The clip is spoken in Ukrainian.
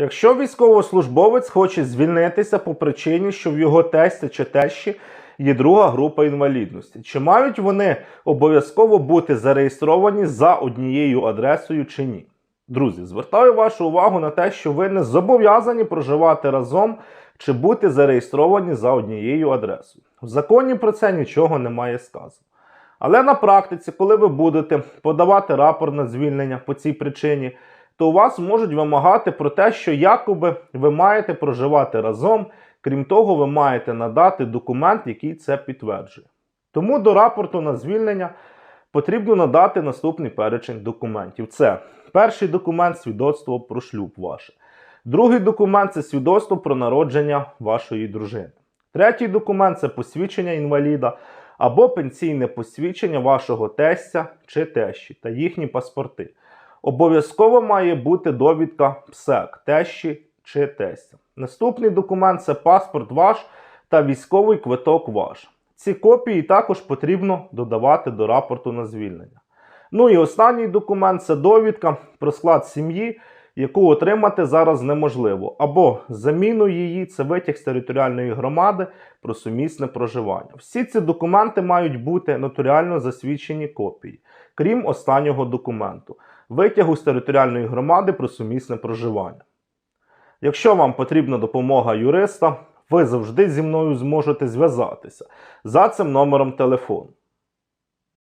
Якщо військовослужбовець хоче звільнитися по причині, що в його тесті чи тещі є друга група інвалідності, чи мають вони обов'язково бути зареєстровані за однією адресою чи ні? Друзі, звертаю вашу увагу на те, що ви не зобов'язані проживати разом чи бути зареєстровані за однією адресою. В законі про це нічого немає сказано. Але на практиці, коли ви будете подавати рапорт на звільнення по цій причині, то у вас можуть вимагати про те, що якоби ви маєте проживати разом. Крім того, ви маєте надати документ, який це підтверджує. Тому до рапорту на звільнення потрібно надати наступний перечень документів. Це перший документ свідоцтво про шлюб ваше. Другий документ це свідоцтво про народження вашої дружини. Третій документ це посвідчення інваліда або пенсійне посвідчення вашого тестя чи тещі та їхні паспорти. Обов'язково має бути довідка ПСЕК, тещі чи тестя. Наступний документ це паспорт ваш та військовий квиток ваш. Ці копії також потрібно додавати до рапорту на звільнення. Ну і останній документ це довідка про склад сім'ї, яку отримати зараз неможливо, або заміну її це витяг з територіальної громади про сумісне проживання. Всі ці документи мають бути нотаріально засвідчені копії, крім останнього документу витягу з територіальної громади про сумісне проживання. Якщо вам потрібна допомога юриста, ви завжди зі мною зможете зв'язатися за цим номером телефону.